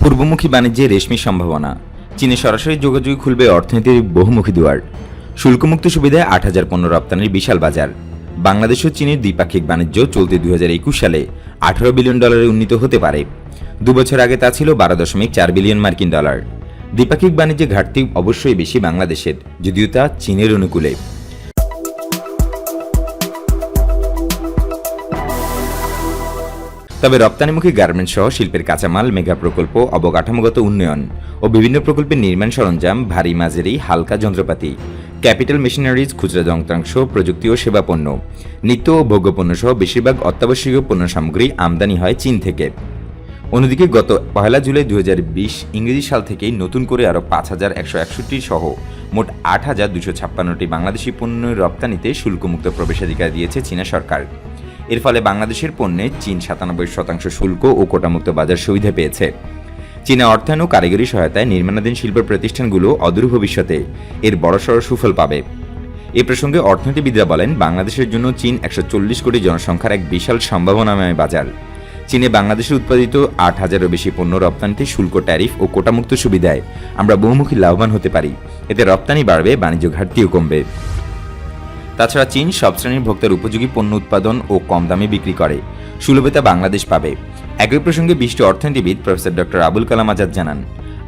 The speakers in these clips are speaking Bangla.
পূর্বমুখী বাণিজ্যে রেশমি সম্ভাবনা। চীনে সরাসরি যোগাযোগ খুলবে অর্থনীতির বহুমুখী দুয়ার। শুল্কমুক্ত সুবিধায় আট হাজার পণ্য রপ্তানির বিশাল বাজার। বাংলাদেশ ও চীনের দ্বিপাক্ষিক বাণিজ্য চলতি দু হাজার একুশ সালে আঠারো বিলিয়ন ডলারে উন্নীত হতে পারে। দুবছর আগে তা ছিল বারো দশমিক চার বিলিয়ন মার্কিন ডলার। দ্বিপাক্ষিক বাণিজ্যে ঘাটতি অবশ্যই বেশি বাংলাদেশের, যদিও তা চীনের অনুকূলে। তবে রপ্তানিমুখী গার্মেন্টস সহ শিল্পের কাঁচামাল, মেগা প্রকল্প, অবকাঠামোগত উন্নয়ন ও বিভিন্ন প্রকল্পের নির্মাণ সরঞ্জাম, ভারী মাঝারি, হালকা যন্ত্রপাতি, ক্যাপিটাল মেশিনারিজ, খুচরা যন্ত্রাংশ, প্রযুক্তি ও সেবা পণ্য, নিত্য ও ভোগ্যপণ্য সহ বেশিরভাগ অত্যাবশ্যকীয় পণ্য সামগ্রী আমদানি হয় চীন থেকে। অন্যদিকে গত পহেলা জুলাই দু হাজার বিশ ইংরেজি সাল থেকেই নতুন করে আরও পাঁচ হাজার একশো একষট্টি সহ মোট আট হাজার দুশো ছাপ্পান্নটি বাংলাদেশি পণ্যের রপ্তানিতে শুল্কমুক্ত প্রবেশাধিকার দিয়েছে চীনা সরকার। এর ফলে বাংলাদেশের পণ্যে চীন সাতানব্বই শতাংশ শুল্ক ও কোটামুক্ত বাজার সুবিধা পেয়েছে। চীনা অর্থায়ন ও কারিগরি সহায়তায় নির্মাণাধীন শিল্প প্রতিষ্ঠানগুলো অদূর ভবিষ্যতে এর বড়সড় সুফল পাবে। এ প্রসঙ্গে অর্থনীতিবিদরা বলেন, বাংলাদেশের জন্য চীন একশো চল্লিশ কোটি জনসংখ্যার এক বিশাল সম্ভাবনাময় বাজার। চীনে বাংলাদেশে উৎপাদিত আট হাজারও বেশি পণ্য রপ্তানিতে শুল্ক, ট্যারিফ ও কোটামুক্ত সুবিধায় আমরা বহুমুখী লাভবান হতে পারি। এতে রপ্তানি বাড়বে, বাণিজ্য ঘাটতিও কমবে। তাছাড়া চীন সব শ্রেণির ভোক্তার উপযোগী পণ্য উৎপাদন ও কম দামে বিক্রি করে। সুলভতা বাংলাদেশ পাবে। একই প্রসঙ্গে বিশিষ্ট অর্থনীতিবিদ প্রফেসর ডক্টর আবুল কালাম আজাদ জানান,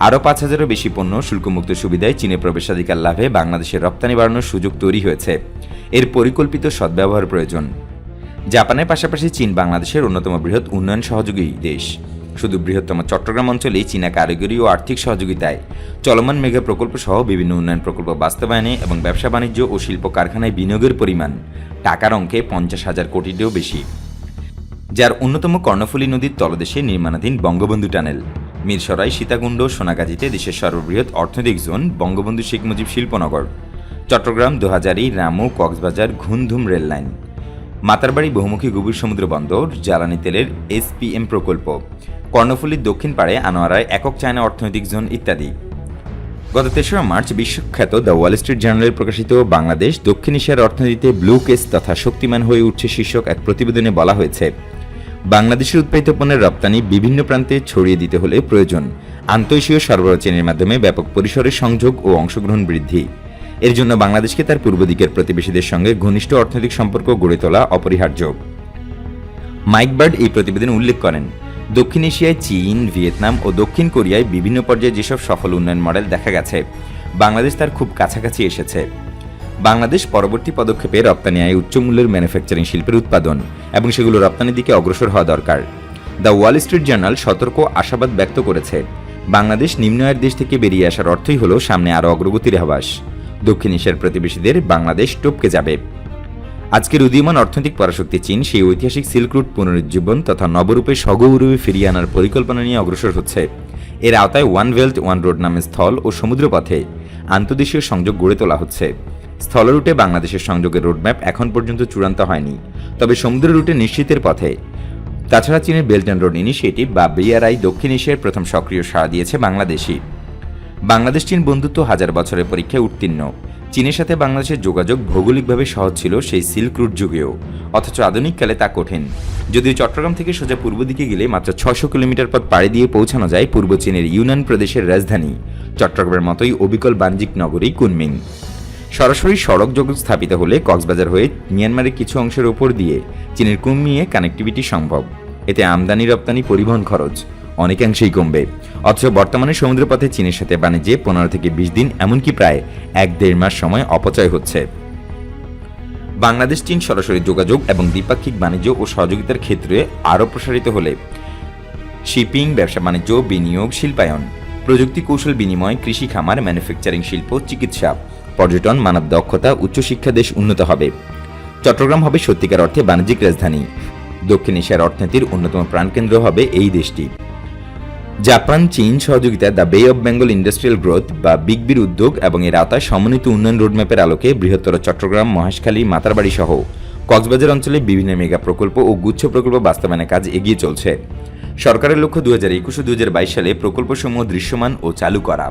আরও পাঁচ হাজারও বেশি পণ্য শুল্কমুক্ত সুবিধায় চীনে প্রবেশাধিকার লাভে বাংলাদেশের রপ্তানি বাড়ানোর সুযোগ তৈরি হয়েছে। এর পরিকল্পিত সদ্ব্যবহার প্রয়োজন। জাপানের পাশাপাশি চীন বাংলাদেশের অন্যতম বৃহৎ উন্নয়ন সহযোগী দেশ। শুধু বৃহত্তম চট্টগ্রাম অঞ্চলেই চীনা কারিগরি ও আর্থিক সহযোগিতায় চলমান মেগা প্রকল্প সহ বিভিন্ন উন্নয়ন প্রকল্প বাস্তবায়নে এবং ব্যবসা বাণিজ্য ও শিল্প কারখানায় বিনিয়োগের পরিমাণ টাকার অঙ্কে পঞ্চাশ হাজার কোটিরও বেশি। যার অন্যতম কর্ণফুলী নদীর তলদেশে নির্মাণাধীন বঙ্গবন্ধু টানেল। মিরসরাই, সীতাকুণ্ড, সোনাগাজীতে দেশের সর্ববৃহৎ অর্থনৈতিক zone Bangabandhu Sheikh Mujib Shilpanagar. Chattogram, Dohazari, Ramu, Cox's Bazar, Ghumdhum rail line. Matarbari বহুমুখী গভীর সমুদ্র বন্দর, জ্বালানি তেলের এসপিএম প্রকল্প, কর্ণফুলীর দক্ষিণ পাড়ে আনোয়ারায় একক চায়না অর্থনৈতিক জোন ইত্যাদি। গত তেসরা মার্চ বিশ্বখ্যাত দ্য ওয়াল স্ট্রিট জার্নালে প্রকাশিত বাংলাদেশ, দক্ষিণ এশিয়ার অর্থনীতিতে ব্লু কেস তথা শক্তিমান হয়ে উঠছে শীর্ষক এক প্রতিবেদনে বলা হয়েছে, বাংলাদেশের উৎপাদিত পণ্যের রপ্তানি বিভিন্ন প্রান্তে ছড়িয়ে দিতে হলে প্রয়োজন। আন্তঃএশীয় সরবরাহ চেনের মাধ্যমে ব্যাপক পরিসরের সংযোগ ও অংশগ্রহণ বৃদ্ধি। এর জন্য বাংলাদেশকে তার পূর্ব দিকের প্রতিবেশীদের সঙ্গে ঘনিষ্ঠ অর্থনৈতিক সম্পর্ক গড়ে তোলা অপরিহার্য। মাইক বার্ড এই প্রতিবেদনে উল্লেখ করেন, দক্ষিণ এশিয়ায় চীন, ভিয়েতনাম ও দক্ষিণ কোরিয়ায় বিভিন্ন পর্যায়ে যেসব সফল উন্নয়ন মডেল দেখা গেছে, বাংলাদেশ তার খুব কাছাকাছি এসেছে। বাংলাদেশ পরবর্তী পদক্ষেপে রপ্তানি আয় উচ্চমূল্যের ম্যানুফ্যাকচারিং শিল্পের উৎপাদন এবং সেগুলো রপ্তানির দিকে অগ্রসর হওয়া দরকার। দ্য ওয়াল স্ট্রিট জার্নাল সতর্ক আশাবাদ ব্যক্ত করেছে, বাংলাদেশ নিম্ন আয়ের দেশ থেকে বেরিয়ে আসার অর্থই হল সামনে আরও অগ্রগতির আভাস। দক্ষিণ এশিয়ার প্রতিবেশীদের বাংলাদেশ টপকে যাবে। আজকের উদীয়মান অর্থনৈতিক পরাশক্তি চীন সেই ঐতিহাসিক সিল্ক রুট পুনরুজ্জীবন তথা নবরূপে সগৌরূপে ফিরিয়ে আনার পরিকল্পনা নিয়ে অগ্রসর হচ্ছে। এর আওতায় ওয়ান বেল্ট, ওয়ান রোড নামে স্থল ও সমুদ্রপথে আন্তর্দেশীয় সংযোগ গড়ে তোলা হচ্ছে। স্থল রুটে বাংলাদেশের সংযোগের রোডম্যাপ এখন পর্যন্ত চূড়ান্ত হয়নি, তবে সমুদ্র রুটে নিশ্চিতের পথে। তাছাড়া চীনের বেল্ট অ্যান্ড রোড ইনিশিয়েটিভ বা বিআরআই দক্ষিণ এশিয়ার প্রথম সক্রিয় সাড়া দিয়েছে বাংলাদেশি বাংলাদেশ চীন বন্ধুত্ব হাজার বছরের পরীক্ষায় উত্তীর্ণ। চীনের সাথে বাংলাদেশের যোগাযোগ ভৌগোলিকভাবে সহজ ছিল সেই সিল্ক রুট যুগেও। অথচ আধুনিককালে তা কঠিন। যদিও চট্টগ্রাম থেকে সোজা পূর্ব দিকে গেলে মাত্র ছশো কিলোমিটার পথ পাড়ি দিয়ে পৌঁছানো যায় পূর্ব চীনের ইউনান প্রদেশের রাজধানী। চট্টগ্রামের মতোই অবিকল বাণিজ্যিক নগরী কুনমিং। সরাসরি সড়ক যোগাযোগ স্থাপিত হলে কক্সবাজার হয়ে মিয়ানমারের কিছু অংশের ওপর দিয়ে চীনের কুনমিংয়ে কানেক্টিভিটি সম্ভব। এতে আমদানি রপ্তানি পরিবহন খরচ অনেকাংশেই কমবে। অথচ বর্তমানে সমুদ্রপথে চীনের সাথে বাণিজ্যে পনেরো থেকে বিশ দিন, এমনকি প্রায় এক দেড় মাস সময় অপচয় হচ্ছে। বাংলাদেশ চীন সরাসরি যোগাযোগ এবং দ্বিপাক্ষিক বাণিজ্য ও সহযোগিতার ক্ষেত্রে আরও প্রসারিত হলে শিপিং, ব্যবসা বাণিজ্য, বিনিয়োগ, শিল্পায়ন, প্রযুক্তি কৌশল বিনিময়, কৃষি খামার, ম্যানুফ্যাকচারিং শিল্প, চিকিৎসা, পর্যটন, মানব দক্ষতা, উচ্চশিক্ষা দেশ উন্নত হবে। চট্টগ্রাম হবে সত্যিকার অর্থে বাণিজ্যিক রাজধানী। দক্ষিণ এশিয়ার অর্থনীতির অন্যতম প্রাণকেন্দ্র হবে এই দেশটি। জাপান, চীন সহযোগিতায় the bay of Bengal industrial growth বা বিগ বির উদ্যোগ এবং এর আওতায় সমন্বিত উন্নয়ন রোডম্যাপের আলোকে বৃহত্তর চট্টগ্রাম, মহেশখালী, মাতারবাড়ি সহ কক্সবাজার অঞ্চলে বিভিন্ন মেগা প্রকল্প ও গুচ্ছ প্রকল্প বাস্তবায়নের কাজ এগিয়ে চলছে। সরকারের লক্ষ্য দু হাজার একুশ দু বাইশ সালে প্রকল্পসমূহ দৃশ্যমান ও চালু করা।